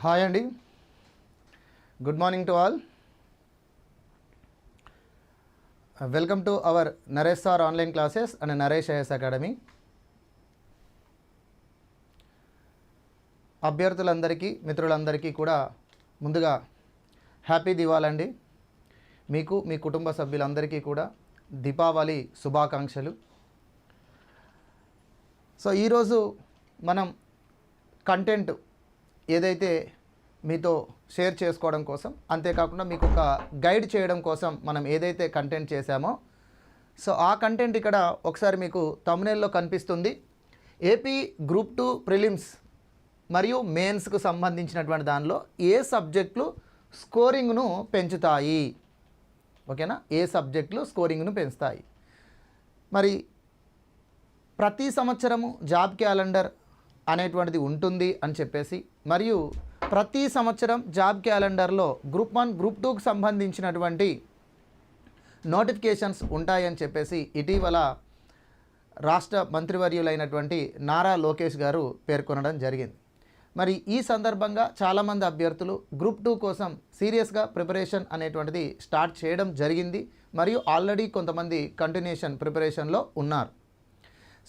Hi అండి. Good morning to all. Welcome to our Naresh sir online classes and Naresh IS academy. అభ్యర్థులందరికీ మిత్రులందరికీ కూడా ముందుగా happy దివాలండి అండి. మీకు మీ కుటుంబ సభ్యులందరికీ కూడా దీపావళి శుభాకాంక్షలు. సో ఈరోజు మనం కంటెంట్ ఏదైతే మీతో షేర్ చేసుకోవడం కోసం అంతేకాకుండా మీకు ఒక గైడ్ చేయడం కోసం మనం ఏదైతే కంటెంట్ చేశామో సో ఆ కంటెంట్ ఇక్కడ ఒకసారి మీకు తమ్నేల్లో కనిపిస్తుంది. ఏపీ గ్రూప్ టూ ప్రిలిమ్స్ మరియు మెయిన్స్కు సంబంధించినటువంటి దానిలో ఏ సబ్జెక్టులు స్కోరింగ్ను పెంచుతాయి? ఓకేనా? ఏ సబ్జెక్టులు స్కోరింగ్ను పెంచుతాయి? మరి ప్రతి సంవత్సరము జాబ్ క్యాలెండర్ అనేటువంటిది ఉంటుంది అని చెప్పేసి మరియు ప్రతి సంవత్సరం జాబ్ క్యాలెండర్లో గ్రూప్ వన్ గ్రూప్ టూకు సంబంధించినటువంటి నోటిఫికేషన్స్ ఉంటాయని చెప్పేసి ఇటీవల రాష్ట్ర మంత్రివర్యులైనటువంటి నారా లోకేష్ గారు పేర్కొనడం జరిగింది. మరి ఈ సందర్భంగా చాలామంది అభ్యర్థులు గ్రూప్ టూ కోసం సీరియస్గా ప్రిపరేషన్ అనేటువంటిది స్టార్ట్ చేయడం జరిగింది. మరియు ఆల్రెడీ కొంతమంది కంటిన్యూషన్ ప్రిపరేషన్లో ఉన్నారు.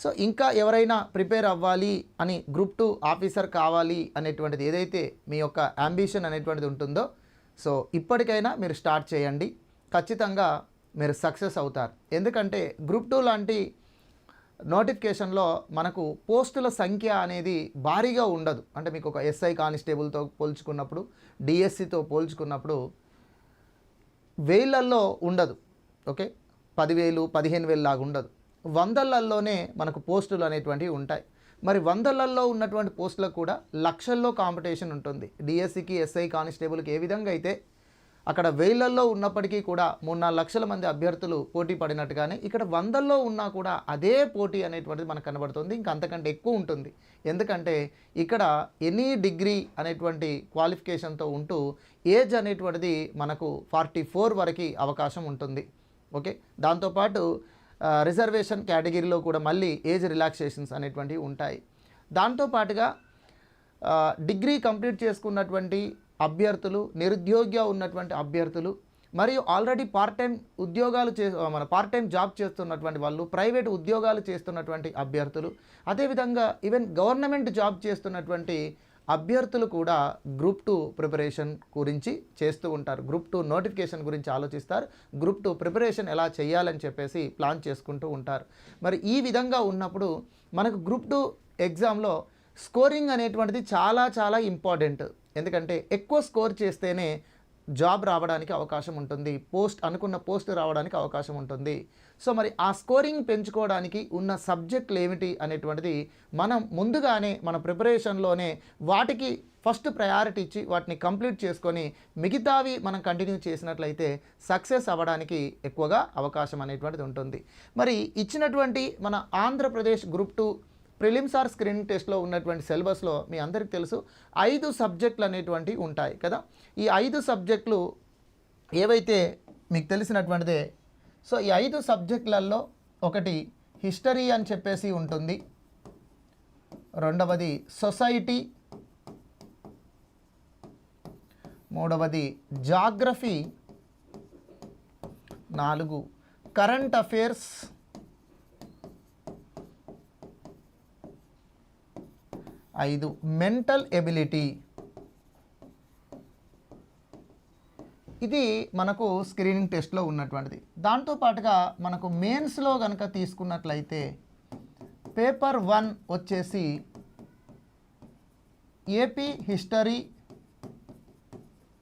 సో ఇంకా ఎవరైనా ప్రిపేర్ అవ్వాలి అని గ్రూప్ టూ ఆఫీసర్ కావాలి అనేటువంటిది ఏదైతే మీ యొక్క అంబిషన్ అనేటువంటిది ఉంటుందో సో ఇప్పటికైనా మీరు స్టార్ట్ చేయండి. ఖచ్చితంగా మీరు సక్సెస్ అవుతారు. ఎందుకంటే గ్రూప్ టూ లాంటి నోటిఫికేషన్లో మనకు పోస్టుల సంఖ్య అనేది భారీగా ఉండదు. అంటే మీకు ఒక ఎస్ఐ కానిస్టేబుల్తో పోల్చుకున్నప్పుడు డిఎస్సితో పోల్చుకున్నప్పుడు వేలల్లో ఉండదు. ఓకే? పదివేలు పదిహేను వేలు లాగా ఉండదు. వందలల్లోనే మనకు పోస్టులు అనేటువంటివి ఉంటాయి. మరి వందలల్లో ఉన్నటువంటి పోస్టులకు కూడా లక్షల్లో కాంపిటీషన్ ఉంటుంది. డిఎస్సికి ఎస్ఐ కానిస్టేబుల్కి ఏ విధంగా అయితే అక్కడ వేలల్లో ఉన్నప్పటికీ కూడా మూడు నాలుగు లక్షల మంది అభ్యర్థులు పోటీ పడినట్టుగానే ఇక్కడ వందల్లో ఉన్నా కూడా అదే పోటీ అనేటువంటిది మనకు కనబడుతుంది. ఇంకా అంతకంటే ఎక్కువ ఉంటుంది. ఎందుకంటే ఇక్కడ ఎనీ డిగ్రీ అనేటువంటి క్వాలిఫికేషన్తో ఉంటూ ఏజ్ అనేటువంటిది మనకు ఫార్టీ ఫోర్ వరకు అవకాశం ఉంటుంది. ఓకే? దాంతోపాటు రిజర్వేషన్ కేటగిరీలో కూడా మళ్ళీ ఏజ్ రిలాక్సేషన్స్ అనేటువంటివి ఉంటాయి. దాంతోపాటుగా డిగ్రీ కంప్లీట్ చేసుకున్నటువంటి అభ్యర్థులు నిరుద్యోగిగా ఉన్నటువంటి అభ్యర్థులు మరియు ఆల్రెడీ పార్ట్ టైం ఉద్యోగాలు చే మన పార్ట్ టైం జాబ్ చేస్తున్నటువంటి వాళ్ళు ప్రైవేట్ ఉద్యోగాలు చేస్తున్నటువంటి అభ్యర్థులు అదేవిధంగా ఈవెన్ గవర్నమెంట్ జాబ్ చేస్తున్నటువంటి అభ్యర్థులు కూడా గ్రూప్ టూ ప్రిపరేషన్ గురించి చేస్తూ ఉంటారు. గ్రూప్ టూ నోటిఫికేషన్ గురించి ఆలోచిస్తారు. గ్రూప్ టూ ప్రిపరేషన్ ఎలా చేయాలని చెప్పేసి ప్లాన్ చేసుకుంటూ ఉంటారు. మరి ఈ విధంగా ఉన్నప్పుడు మనకు గ్రూప్ టూ ఎగ్జామ్లో స్కోరింగ్ అనేటువంటిది చాలా చాలా ఇంపార్టెంట్. ఎందుకంటే ఎక్కువ స్కోర్ చేస్తేనే జాబ్ రావడానికి అవకాశం ఉంటుంది పోస్ట్ అనుకున్న పోస్ట్ రావడానికి అవకాశం ఉంటుంది. సో మరి ఆ స్కోరింగ్ పెంచుకోవడానికి ఉన్న సబ్జెక్టులు ఏమిటి అనేటువంటిది మనం ముందుగానే మన ప్రిపరేషన్లోనే వాటికి ఫస్ట్ ప్రయారిటీ ఇచ్చి వాటిని కంప్లీట్ చేసుకొని మిగతావి మనం కంటిన్యూ చేసినట్లయితే సక్సెస్ అవ్వడానికి ఎక్కువగా అవకాశం అనేటువంటిది ఉంటుంది. మరి ఇచ్చినటువంటి మన Andhra Pradesh group two prelims or screen టెస్ట్లో ఉన్నటువంటి సిలబస్లో మీ అందరికీ తెలుసు ఐదు సబ్జెక్టులు అనేటువంటివి ఉంటాయి కదా. ఈ ఐదు సబ్జెక్టులు ఏవైతే మీకు తెలిసినటువంటిదే సో ఈ ఐదు సబ్జెక్టులలో ఒకటి హిస్టరీ అని చెప్పేసి ఉంటుంది. రెండవది సొసైటీ. మూడవది జాగ్రఫీ. నాలుగు కరెంట్ అఫేర్స్. ఐదు. మెంటల్ ఎబిలిటీ ఇది మనకు స్క్రీనింగ్ టెస్ట్లో ఉన్నటువంటిది. దాంతో పాటుగా మనకు మెయిన్స్లో కనుక తీసుకున్నట్లయితే పేపర్ వన్ వచ్చేసి ఏపీ హిస్టరీ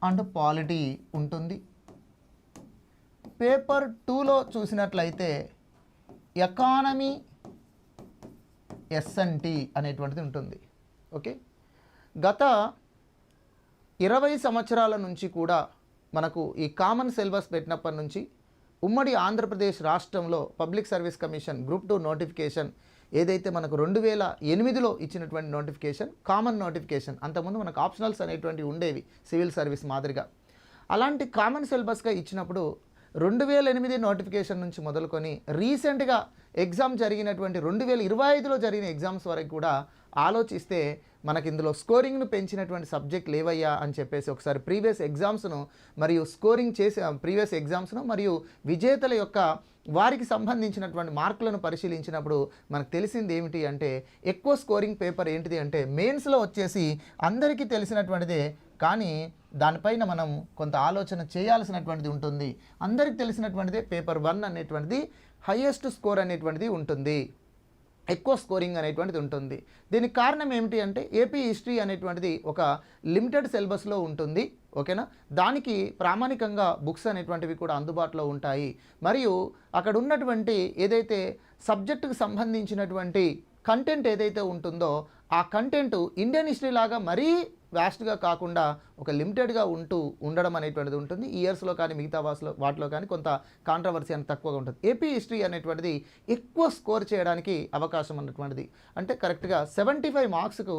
అండ్ పాలిటీ ఉంటుంది. పేపర్ టూలో చూసినట్లయితే ఎకానమీ ఎస్ఎన్టీ అనేటువంటిది ఉంటుంది. ఓకే? గత ఇరవై సంవత్సరాల నుంచి కూడా మనకు ఈ కామన్ సిలబస్ పెట్టినప్పటి నుంచి ఉమ్మడి ఆంధ్రప్రదేశ్ రాష్ట్రంలో public service commission group two notification ఏదైతే మనకు రెండు వేల ఎనిమిదిలో ఇచ్చినటువంటి నోటిఫికేషన్ కామన్ నోటిఫికేషన్ అంతకుముందు మనకు ఆప్షనల్స్ అనేటువంటివి ఉండేవి సివిల్ సర్వీస్ మాదిరిగా. అలాంటి కామన్ సిలబస్గా ఇచ్చినప్పుడు రెండు వేల ఎనిమిది నోటిఫికేషన్ నుంచి మొదలుకొని రీసెంట్గా ఎగ్జామ్ జరిగినటువంటి రెండు వేల ఇరవై ఐదులో జరిగిన ఎగ్జామ్స్ వరకు కూడా ఆలోచిస్తే మనకి ఇందులో స్కోరింగ్ను పెంచినటువంటి సబ్జెక్ట్ లేవయ్యా అని చెప్పేసి ఒకసారి ప్రీవియస్ ఎగ్జామ్స్ను మరియు స్కోరింగ్ చేసే ప్రీవియస్ ఎగ్జామ్స్ను మరియు విజేతల యొక్క వారికి సంబంధించినటువంటి మార్కులను పరిశీలించినప్పుడు మనకు తెలిసింది ఏమిటి అంటే ఎక్కువ స్కోరింగ్ పేపర్ ఏంటిది అంటే మెయిన్స్లో వచ్చేసి అందరికీ తెలిసినటువంటిదే కానీ దానిపైన మనం కొంత ఆలోచన చేయాల్సినటువంటిది ఉంటుంది. అందరికి తెలిసినటువంటిదే పేపర్ వన్ అనేటువంటిది హయ్యెస్ట్ స్కోర్ అనేటువంటిది ఉంటుంది. ఎక్కువ స్కోరింగ్ అనేటువంటిది ఉంటుంది. దీనికి కారణం ఏమిటి అంటే ఏపీ హిస్టరీ అనేటువంటిది ఒక లిమిటెడ్ సిలబస్లో ఉంటుంది ఓకేనా? దానికి ప్రామాణికంగా బుక్స్ అనేటువంటివి కూడా అందుబాటులో ఉంటాయి. మరియు అక్కడ ఉన్నటువంటి ఏదైతే సబ్జెక్టుకు సంబంధించినటువంటి కంటెంట్ ఏదైతే ఉంటుందో ఆ కంటెంట్ ఇండియన్ హిస్టరీ లాగా మరీ వ్యాస్ట్గా కాకుండా ఒక లిమిటెడ్గా ఉంటూ ఉండడం అనేటువంటిది ఉంటుంది. ఇయర్స్లో కానీ మిగతా వాసులో వాటిలో కానీ కొంత కాంట్రవర్సీ అని తక్కువగా ఉంటుంది. ఏపీ హిస్టరీ అనేటువంటిది ఎక్కువ స్కోర్ చేయడానికి అవకాశం ఉన్నటువంటిది. అంటే కరెక్ట్గా సెవెంటీ ఫైవ్ మార్క్స్కు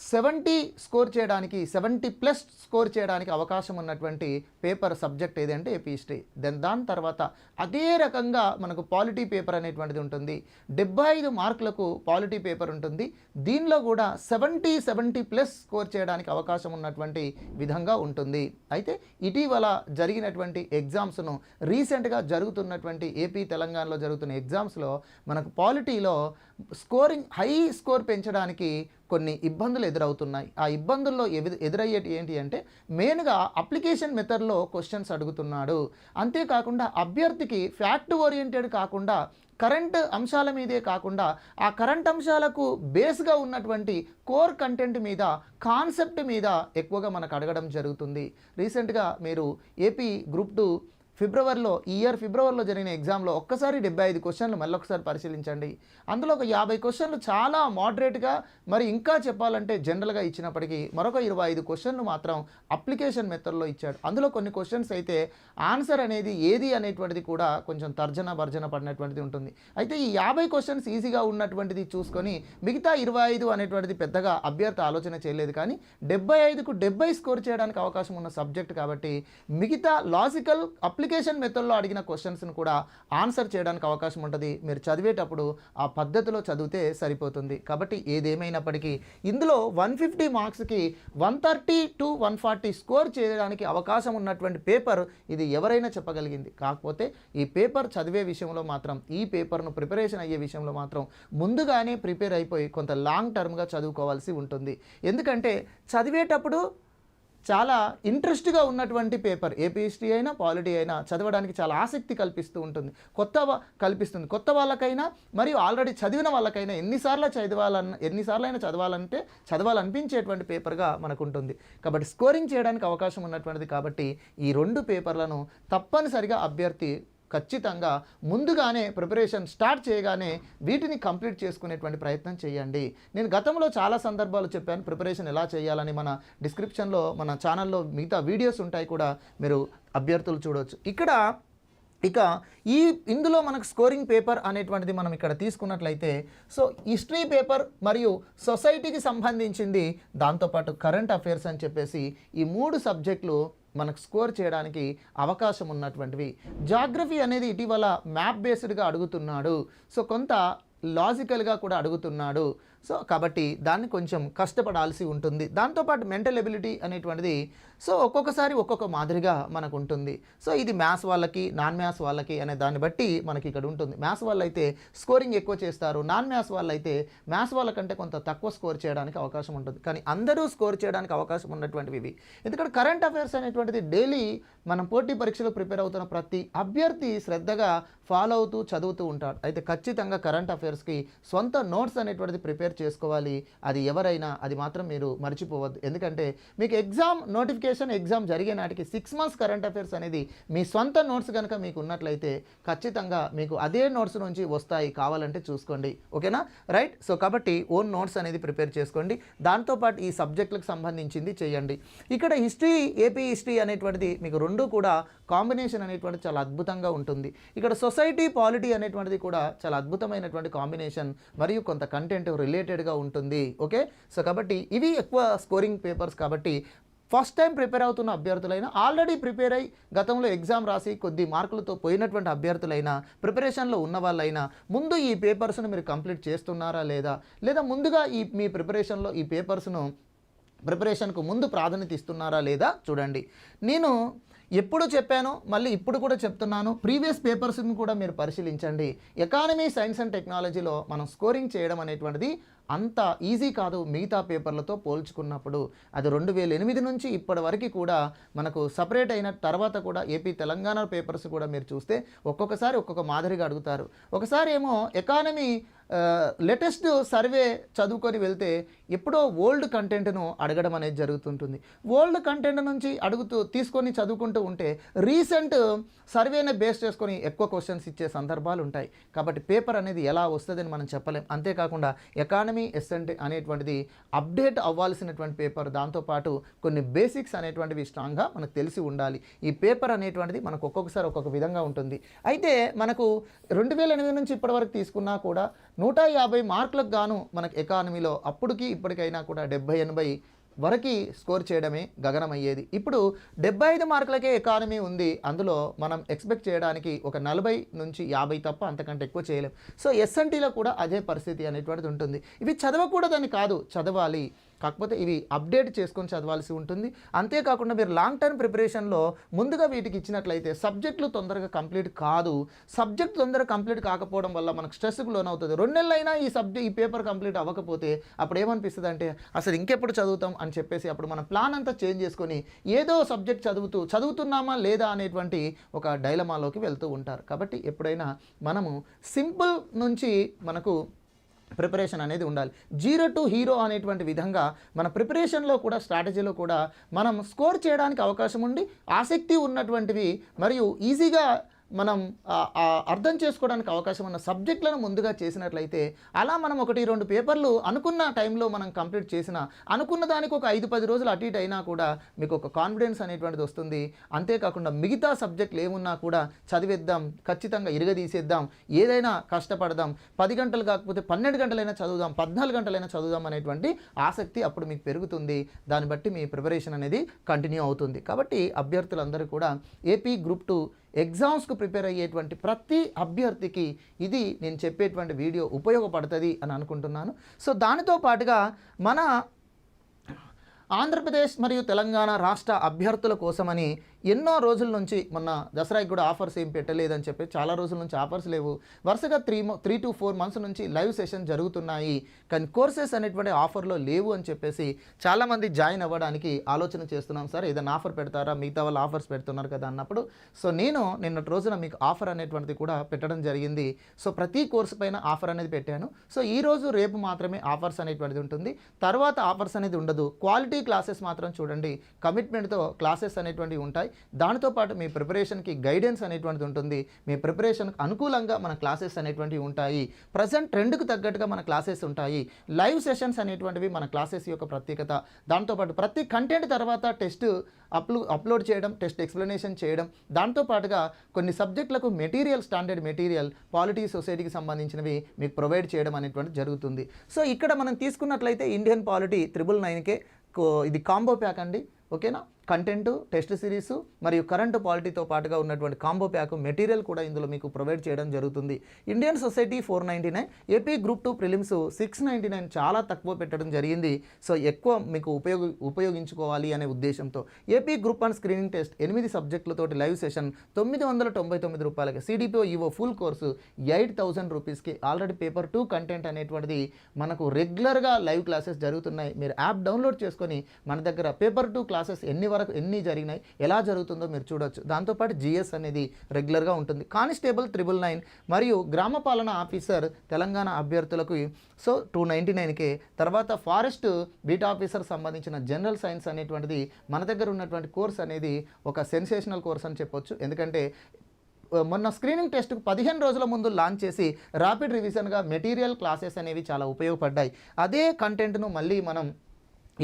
సెవెంటీ స్కోర్ చేయడానికి సెవెంటీ ప్లస్ స్కోర్ చేయడానికి అవకాశం ఉన్నటువంటి పేపర్ సబ్జెక్ట్ ఏదంటే ఏపీ హిస్టరీ దెన్ దాని తర్వాత అదే రకంగా మనకు పాలిటీ పేపర్ అనేటువంటిది ఉంటుంది. డెబ్బై ఐదు మార్కులకు పాలిటీ పేపర్ ఉంటుంది. దీనిలో కూడా సెవెంటీ సెవెంటీ ప్లస్ స్కోర్ చేయడానికి అవకాశం ఉన్నటువంటి విధంగా ఉంటుంది. అయితే ఇటీవల జరిగినటువంటి ఎగ్జామ్స్ను రీసెంట్గా జరుగుతున్నటువంటి ఏపీ తెలంగాణలో జరుగుతున్న ఎగ్జామ్స్లో మనకు పాలిటీలో స్కోరింగ్ హై స్కోర్ పెంచడానికి కొన్ని ఇబ్బందులు ఎదురవుతున్నాయి. ఆ ఇబ్బందుల్లో ఎవి- ఎదురయ్యేటి ఏంటి అంటే మెయిన్గా అప్లికేషన్ మెథడ్లో క్వశ్చన్స్ అడుగుతున్నాడు. అంతేకాకుండా అభ్యర్థికి ఫ్యాక్ట్ ఓరియంటెడ్ కాకుండా కరెంట్ అంశాల మీదే కాకుండా ఆ కరెంట్ అంశాలకు బేస్గా ఉన్నటువంటి కోర్ కంటెంట్ మీద కాన్సెప్ట్ మీద ఎక్కువగా మనకు అడగడం జరుగుతుంది. రీసెంట్గా మీరు ఏపీ గ్రూప్ టూ ఫిబ్రవరిలో ఈ ఇయర్ ఫిబ్రవరిలో జరిగిన ఎగ్జామ్లో ఒక్కసారి డెబ్బై ఐదు క్వశ్చన్లు మళ్ళీ ఒకసారి పరిశీలించండి. అందులో ఒక యాభై క్వశ్చన్లు చాలా మోడరేట్గా మరి ఇంకా చెప్పాలంటే జనరల్గా ఇచ్చినప్పటికీ మరొక ఇరవై ఐదు క్వశ్చన్లు మాత్రం అప్లికేషన్ మెథడ్లో ఇచ్చాడు. అందులో కొన్ని క్వశ్చన్స్ అయితే ఆన్సర్ అనేది ఏది అనేటువంటిది కూడా కొంచెం తర్జన భర్జన పడినటువంటిది ఉంటుంది. అయితే ఈ యాభై క్వశ్చన్స్ ఈజీగా ఉన్నటువంటిది చూసుకొని మిగతా ఇరవై ఐదు అనేటువంటిది పెద్దగా అభ్యర్థి ఆలోచన చేయలేదు. కానీ డెబ్బై ఐదుకు డెబ్బై స్కోర్ చేయడానికి అవకాశం ఉన్న సబ్జెక్ట్ కాబట్టి మిగతా లాజికల్ అప్లికేషన్ మెథడ్లో అడిగిన క్వశ్చన్స్ను కూడా ఆన్సర్ చేయడానికి అవకాశం ఉంటుంది. మీరు చదివేటప్పుడు ఆ పద్ధతిలో చదివితే సరిపోతుంది. కాబట్టి ఏదేమైనప్పటికీ ఇందులో వన్ ఫిఫ్టీ మార్క్స్కి one thirty to one forty score చేయడానికి అవకాశం ఉన్నటువంటి పేపర్ ఇది ఎవరైనా చెప్పగలిగింది. కాకపోతే ఈ పేపర్ చదివే విషయంలో మాత్రం ఈ పేపర్ను ప్రిపరేషన్ అయ్యే విషయంలో మాత్రం ముందుగానే ప్రిపేర్ అయిపోయి కొంత లాంగ్ టర్మ్గా చదువుకోవాల్సి ఉంటుంది. ఎందుకంటే చదివేటప్పుడు చాలా ఇంట్రెస్ట్గా ఉన్నటువంటి పేపర్. ఏపీ హిస్టరీ అయినా పాలిటీ అయినా చదవడానికి చాలా ఆసక్తి కల్పిస్తూ ఉంటుంది. కొత్త కల్పిస్తుంది. కొత్త వాళ్ళకైనా మరియు ఆల్రెడీ చదివిన వాళ్ళకైనా ఎన్నిసార్లు చదవాలన్న ఎన్నిసార్లు అయినా చదవాలంటే చదవాలనిపించేటువంటి పేపర్గా మనకు ఉంటుంది కాబట్టి స్కోరింగ్ చేయడానికి అవకాశం ఉన్నటువంటిది కాబట్టి ఈ రెండు పేపర్లను తప్పనిసరిగా అభ్యర్థి ఖచ్చితంగా ముందుగానే ప్రిపరేషన్ స్టార్ట్ చేయగానే వీటిని కంప్లీట్ చేసుకునేటువంటి ప్రయత్నం చేయండి. నేను గతంలో చాలా సందర్భాలు చెప్పాను ప్రిపరేషన్ ఎలా చేయాలని మన డిస్క్రిప్షన్లో మన ఛానల్లో మిగతా వీడియోస్ ఉంటాయి కూడా మీరు అభ్యర్థులు చూడవచ్చు ఇక్కడ ఇక ఈ ఇందులో మనకు స్కోరింగ్ పేపర్ అనేటువంటిది మనం ఇక్కడ తీసుకున్నట్లయితే సో హిస్టరీ పేపర్ మరియు సొసైటీకి సంబంధించింది దాంతోపాటు కరెంట్ అఫైర్స్ అని చెప్పేసి ఈ మూడు సబ్జెక్టులు మనకు స్కోర్ చేయడానికి అవకాశం ఉన్నటువంటివి. జాగ్రఫీ అనేది ఇటీవల మ్యాప్ బేస్డ్గా అడుగుతున్నాడు. సో కొంత లాజికల్గా కూడా అడుగుతున్నాడు. సో కాబట్టి దాన్ని కొంచెం కష్టపడాల్సి ఉంటుంది. దాంతోపాటు మెంటల్ ఎబిలిటీ అనేటువంటిది సో ఒక్కొక్కసారి ఒక్కొక్క మాదిరిగా మనకు ఉంటుంది. సో ఇది మ్యాథ్స్ వాళ్ళకి నాన్ మ్యాథ్స్ వాళ్ళకి అనే దాన్ని బట్టి మనకి ఇక్కడ ఉంటుంది. మ్యాథ్స్ వాళ్ళు అయితే స్కోరింగ్ ఎక్కువ చేస్తారు. నాన్ మ్యాథ్స్ వాళ్ళు అయితే మ్యాథ్స్ వాళ్ళకంటే కొంత తక్కువ స్కోర్ చేయడానికి అవకాశం ఉంటుంది. కానీ అందరూ స్కోర్ చేయడానికి అవకాశం ఉన్నటువంటివి ఇవి. ఎందుకంటే కరెంట్ అఫైర్స్ అనేటువంటిది డైలీ మనం పోటీ పరీక్షలు ప్రిపేర్ అవుతున్న ప్రతి అభ్యర్థి శ్రద్ధగా ఫాలో అవుతూ చదువుతూ ఉంటాడు. అయితే ఖచ్చితంగా కరెంట్ అఫైర్స్కి సొంత నోట్స్ అనేటువంటిది ప్రిపేర్ చేసుకోవాలి. అది ఎవరైనా అది మాత్రం మీరు మర్చిపోవద్దు. ఎందుకంటే మీకు ఎగ్జామ్ నోటిఫికేషన్ ఎగ్జామ్ జరిగే నాటికి సిక్స్ మంత్స్ కరెంట్ అఫైర్స్ అనేది మీ సొంత నోట్స్ కనుక మీకు ఉన్నట్లయితే ఖచ్చితంగా మీకు అదే నోట్స్ నుంచి వస్తాయి కావాలంటే చూసుకోండి. ఓకేనా? రైట్ సో కాబట్టి ఓన్ నోట్స్ అనేది ప్రిపేర్ చేసుకోండి. దాంతోపాటు ఈ సబ్జెక్టులకు సంబంధించింది చేయండి. ఇక్కడ హిస్టరీ ఏపీ హిస్టరీ అనేటువంటిది మీకు రెండు కూడా కాంబినేషన్ అనేటువంటిది చాలా అద్భుతంగా ఉంటుంది. ఇక్కడ సొసైటీ పాలిటీ అనేటువంటిది కూడా చాలా అద్భుతమైనటువంటి కాంబినేషన్ మరియు కొంత కంటెంట్ రిలేట్ రిలేటెడ్గా ఉంటుంది ఓకే సో కాబట్టి ఇవి ఎక్కువ స్కోరింగ్ పేపర్స్ కాబట్టి ఫస్ట్ టైం ప్రిపేర్ అవుతున్న అభ్యర్థులైనా ఆల్రెడీ ప్రిపేర్ అయ్యి గతంలో ఎగ్జామ్ రాసి కొద్ది మార్కులతో పోయినటువంటి అభ్యర్థులైనా ప్రిపరేషన్లో ఉన్న వాళ్ళైనా ముందు ఈ పేపర్స్ను మీరు కంప్లీట్ చేస్తున్నారా లేదా? లేదా ముందుగా ఈ మీ ప్రిపరేషన్లో ఈ పేపర్స్ను ప్రిపరేషన్కు ముందు ప్రాధాన్యత ఇస్తున్నారా లేదా? చూడండి. నేను ఎప్పుడు చెప్పాను మళ్ళీ ఇప్పుడు కూడా చెప్తున్నాను. ప్రీవియస్ పేపర్స్ని కూడా మీరు పరిశీలించండి. ఎకానమీ సైన్స్ అండ్ టెక్నాలజీలో మనం స్కోరింగ్ చేయడం అనేటువంటిది అంత ఈజీ కాదు మిగతా పేపర్లతో పోల్చుకున్నప్పుడు. అది రెండు వేల ఎనిమిది నుంచి ఇప్పటి వరకు కూడా మనకు సపరేట్ అయిన తర్వాత కూడా ఏపీ తెలంగాణ పేపర్స్ కూడా మీరు చూస్తే ఒక్కొక్కసారి ఒక్కొక్క మాదిరిగా అడుగుతారు. ఒకసారి ఏమో ఎకానమీ లేటెస్ట్ సర్వే చదువుకొని వెళ్తే ఎప్పుడో ఓల్డ్ కంటెంట్ను అడగడం అనేది జరుగుతుంటుంది. ఓల్డ్ కంటెంట్ నుంచి అడుగుతూ తీసుకొని చదువుకుంటూ ఉంటే రీసెంట్ సర్వేని బేస్ చేసుకొని ఎక్కువ క్వశ్చన్స్ ఇచ్చే సందర్భాలు ఉంటాయి. కాబట్టి పేపర్ అనేది ఎలా వస్తుందని మనం చెప్పలేం. అంతేకాకుండా ఎకానమీ ఎస్ఎంట్ అనేటువంటిది అప్డేట్ అవ్వాల్సినటువంటి పేపర్ దాంతోపాటు కొన్ని బేసిక్స్ అనేటువంటివి స్ట్రాంగ్గా మనకు తెలిసి ఉండాలి. ఈ పేపర్ అనేటువంటిది మనకు ఒక్కొక్కసారి ఒక్కొక్క విధంగా ఉంటుంది. అయితే మనకు రెండు వేల ఎనిమిది నుంచి ఇప్పటివరకు తీసుకున్నా కూడా నూట యాభై మార్కులకు గాను మనకు ఎకానమీలో అప్పటికి ఇప్పటికైనా కూడా డెబ్బై ఎనభై వరకు స్కోర్ చేయడమే గగనమయ్యేది. ఇప్పుడు డెబ్బై ఐదు మార్కులకే ఎకానమీ ఉంది. అందులో మనం ఎక్స్పెక్ట్ చేయడానికి ఒక నలభై నుంచి యాభై తప్ప అంతకంటే ఎక్కువ చేయలేం. సో ఎస్ఎన్టీలో కూడా అదే పరిస్థితి అనేటువంటిది ఉంటుంది. ఇవి చదవకూడదని కాదు. చదవాలి. కాకపోతే ఇవి అప్డేట్ చేసుకొని చదవాల్సి ఉంటుంది. అంతేకాకుండా మీరు లాంగ్ టర్మ్ ప్రిపరేషన్లో ముందుగా వీటికి ఇచ్చినట్లయితే సబ్జెక్టులు తొందరగా కంప్లీట్ కాదు. సబ్జెక్ట్ తొందరగా కంప్లీట్ కాకపోవడం వల్ల మనకు స్ట్రెస్కి లోనవుతుంది. రెండు నెలలైనా ఈ సబ్జెక్ట్ ఈ పేపర్ కంప్లీట్ అవ్వకపోతే అప్పుడు ఏమనిపిస్తుంది అంటే అసలు ఇంకెప్పుడు చదువుతాం? అని చెప్పేసి అప్పుడు మన ప్లాన్ అంతా చేంజ్ చేసుకొని ఏదో సబ్జెక్ట్ చదువుతూ చదువుతున్నామా లేదా అనేటువంటి ఒక డైలమాలోకి వెళ్తూ ఉంటారు. కాబట్టి ఎప్పుడైనా మనము సింపుల్ నుంచి మనకు ప్రిపరేషన్ అనేది ఉండాలి. జీరో టు హీరో అనేటువంటి విధంగా మన ప్రిపరేషన్లో కూడా స్ట్రాటజీలో కూడా మనం స్కోర్ చేయడానికి అవకాశం ఉండి ఆసక్తి ఉన్నటువంటివి మరియు ఈజీగా మనం అర్థం చేసుకోవడానికి అవకాశం ఉన్న సబ్జెక్టులను ముందుగా చేసినట్లయితే అలా మనం ఒకటి రెండు పేపర్లు అనుకున్న టైంలో మనం కంప్లీట్ చేసిన అనుకున్న దానికి ఒక ఐదు పది రోజులు అటు ఇటు అయినా కూడా మీకు ఒక కాన్ఫిడెన్స్ అనేటువంటిది వస్తుంది. అంతేకాకుండా మిగతా సబ్జెక్టులు ఏమున్నా కూడా చదివేద్దాం ఖచ్చితంగా ఇరగదీసేద్దాం ఏదైనా కష్టపడదాం పది గంటలు కాకపోతే పన్నెండు గంటలైనా చదువుదాం పద్నాలుగు గంటలైనా చదువుదాం అనేటువంటి ఆసక్తి అప్పుడు మీకు పెరుగుతుంది. దాన్ని బట్టి మీ ప్రిపరేషన్ అనేది కంటిన్యూ అవుతుంది. కాబట్టి అభ్యర్థులందరూ కూడా ఏపీ గ్రూప్ టూ ఎగ్జామ్స్కు ప్రిపేర్ అయ్యేటువంటి ప్రతి అభ్యర్థికి ఇది నేను చెప్పేటువంటి వీడియో ఉపయోగపడుతుంది అని అనుకుంటున్నాను. సో దానితో పాటుగా మన ఆంధ్రప్రదేశ్ మరియు తెలంగాణ రాష్ట్ర అభ్యర్థుల కోసమని ఎన్నో రోజుల నుంచి మొన్న దసరాకి కూడా ఆఫర్స్ ఏం పెట్టలేదని చెప్పి చాలా రోజుల నుంచి ఆఫర్స్ లేవు. వరుసగా three three to four months నుంచి లైవ్ సెషన్ జరుగుతున్నాయి. కానీ కోర్సెస్ అనేటువంటి ఆఫర్లో లేవు అని చెప్పేసి చాలామంది జాయిన్ అవ్వడానికి ఆలోచన చేస్తున్నాం. సార్ ఏదైనా ఆఫర్ పెడతారా? మిగతా వాళ్ళు ఆఫర్స్ పెడుతున్నారు కదా అన్నప్పుడు. సో నేను నిన్నటి రోజున మీకు ఆఫర్ అనేటువంటిది కూడా పెట్టడం జరిగింది. సో ప్రతి కోర్సు పైన ఆఫర్ అనేది పెట్టాను. సో ఈ రోజు రేపు మాత్రమే ఆఫర్స్ అనేటువంటిది ఉంటుంది. తర్వాత ఆఫర్స్ అనేది ఉండదు. క్వాలిటీ క్లాసెస్ మాత్రం చూడండి. కమిట్మెంట్తో క్లాసెస్ అనేటువంటివి ఉంటాయి. దానితోపాటు మీ ప్రిపరేషన్కి గైడెన్స్ అనేటువంటిది ఉంటుంది. మీ ప్రిపరేషన్కి అనుకూలంగా మన క్లాసెస్ అనేటువంటివి ఉంటాయి. ప్రజెంట్ ట్రెండ్కు తగ్గట్టుగా మన క్లాసెస్ ఉంటాయి. లైవ్ సెషన్స్ అనేటువంటివి మన క్లాసెస్ యొక్క ప్రత్యేకత. దాంతోపాటు ప్రతి కంటెంట్ తర్వాత టెస్ట్ అప్లో అప్లోడ్ చేయడం టెస్ట్ ఎక్స్ప్లెనేషన్ చేయడం. దాంతో పాటుగా కొన్ని సబ్జెక్టులకు మెటీరియల్ స్టాండర్డ్ మెటీరియల్ పాలిటీ సొసైటీకి సంబంధించినవి మీకు ప్రొవైడ్ చేయడం అనేటువంటిది జరుగుతుంది. సో ఇక్కడ మనం తీసుకున్నట్లయితే ఇండియన్ పాలిటీ త్రిబుల్ నైన్కే ఇది కాంబో ప్యాక్ అండి. ఓకేనా? కంటెంట్ టెస్ట్ సిరీస్ మరియు కరెంటు పాలిటీతో పాటుగా ఉన్నటువంటి కాంబో ప్యాక్ మెటీరియల్ కూడా ఇందులో మీకు ప్రొవైడ్ చేయడం జరుగుతుంది. Indian society four ninety nine AP group two prelims six ninety nine చాలా తక్కువ పెట్టడం జరిగింది. సో ఎక్కువ మీకు ఉపయోగ ఉపయోగించుకోవాలి అనే ఉద్దేశంతో AP group one screening test ఎనిమిది సబ్జెక్టులతోటి లైవ్ సెషన్ తొమ్మిది వందల తొంభై తొమ్మిది రూపాయలకి CDPO EO full course eight thousand రూపీస్కి ఆల్రెడీ పేపర్ టూ కంటెంట్ అనేటువంటిది మనకు రెగ్యులర్గా లైవ్ క్లాసెస్ జరుగుతున్నాయి. మీరు యాప్ డౌన్లోడ్ చేసుకొని మన దగ్గర పేపర్ టూ క్లాసెస్ ఎన్ని వరకు ఎన్ని జరిగినాయి ఎలా జరుగుతుందో మీరు చూడొచ్చు. దాంతోపాటు జిఎస్ అనేది రెగ్యులర్గా ఉంటుంది. కానిస్టేబుల్ త్రిబుల్ నైన్ మరియు గ్రామ పాలన ఆఫీసర్ తెలంగాణ అభ్యర్థులకు సో టూ నైంటీ నైన్కే తర్వాత ఫారెస్ట్ బీట్ ఆఫీసర్ సంబంధించిన జనరల్ సైన్స్ అనేటువంటిది మన దగ్గర ఉన్నటువంటి కోర్స్ అనేది ఒక సెన్సేషనల్ కోర్స్ అని చెప్పొచ్చు. ఎందుకంటే మొన్న స్క్రీనింగ్ టెస్ట్కు పదిహేను రోజుల ముందు లాంచ్ చేసి ర్యాపిడ్ రివిజన్గా మెటీరియల్ క్లాసెస్ అనేవి చాలా ఉపయోగపడ్డాయి. అదే కంటెంట్ను మళ్ళీ మనం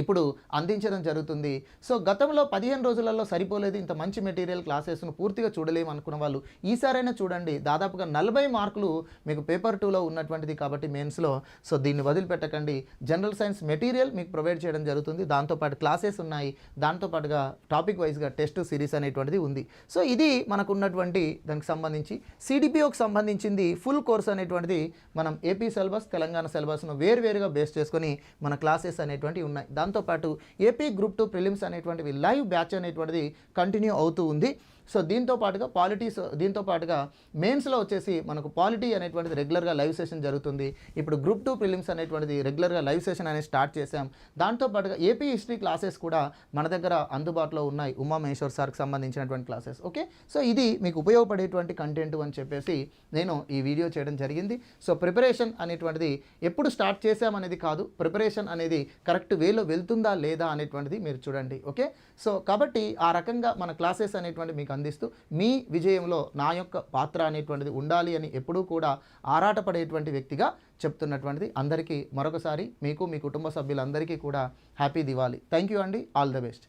ఇప్పుడు అందించడం జరుగుతుంది. సో గతంలో పదిహేను రోజులలో సరిపోలేదు. ఇంత మంచి మెటీరియల్ క్లాసెస్ను పూర్తిగా చూడలేము అనుకున్న వాళ్ళు ఈసారైనా చూడండి. దాదాపుగా నలభై మార్కులు మీకు పేపర్ టూలో ఉన్నటువంటిది కాబట్టి మెయిన్స్లో. సో దీన్ని వదిలిపెట్టకండి. జనరల్ సైన్స్ మెటీరియల్ మీకు ప్రొవైడ్ చేయడం జరుగుతుంది. దాంతోపాటు క్లాసెస్ ఉన్నాయి. దాంతోపాటుగా టాపిక్ వైజ్గా టెస్ట్ సిరీస్ అనేటువంటిది ఉంది. సో ఇది మనకు ఉన్నటువంటి దానికి సంబంధించి సిడిపిఓకి సంబంధించింది ఫుల్ కోర్స్ అనేటువంటిది మనం ఏపీ సిలబస్ తెలంగాణ సిలబస్ను వేరువేరుగా బేస్ చేసుకొని మన క్లాసెస్ అనేటువంటివి ఉన్నాయి. దాంతోపాటు ఏపీ గ్రూప్ టూ ప్రిలిమ్స్ అనేటువంటివి లైవ్ బ్యాచ్ అనేటువంటిది కంటిన్యూ అవుతూ ఉంది. సో దీంతో పాటుగా పాలిటీస్ దీంతో పాటుగా మెయిన్స్లో వచ్చేసి మనకు పాలిటీ అనేటువంటిది రెగ్యులర్గా లైవ్ సెషన్ జరుగుతుంది. ఇప్పుడు గ్రూప్ టూ ప్రిలిమ్స్ అనేటువంటిది రెగ్యులర్గా లైవ్ సెషన్ అనేది స్టార్ట్ చేశాం. దాంతో పాటుగా ఏపీ హిస్టరీ క్లాసెస్ కూడా మన దగ్గర అందుబాటులో ఉన్నాయి. ఉమా మహేశ్వర్ సార్కి సంబంధించినటువంటి క్లాసెస్. ఓకే? సో ఇది మీకు ఉపయోగపడేటువంటి కంటెంట్ అని చెప్పేసి నేను ఈ వీడియో చేయడం జరిగింది. సో ప్రిపరేషన్ అనేటువంటిది ఎప్పుడు స్టార్ట్ చేసామనేది కాదు. ప్రిపరేషన్ అనేది కరెక్ట్ వేలో వెళ్తుందా లేదా అనేటువంటిది మీరు చూడండి. ఓకే? సో కాబట్టి ఆ రకంగా మన క్లాసెస్ అనేటువంటి మీకు అందిస్తూ మీ విజయంలో నా యొక్క పాత్ర అనేటువంటిది ఉండాలి అని ఎప్పుడూ కూడా ఆరాటపడేటువంటి వ్యక్తిగా చెప్తున్నటువంటిది అందరికీ మరొకసారి మీకు మీ కుటుంబ సభ్యులందరికీ కూడా హ్యాపీ దివాలి థ్యాంక్ యూ అండి. All the best.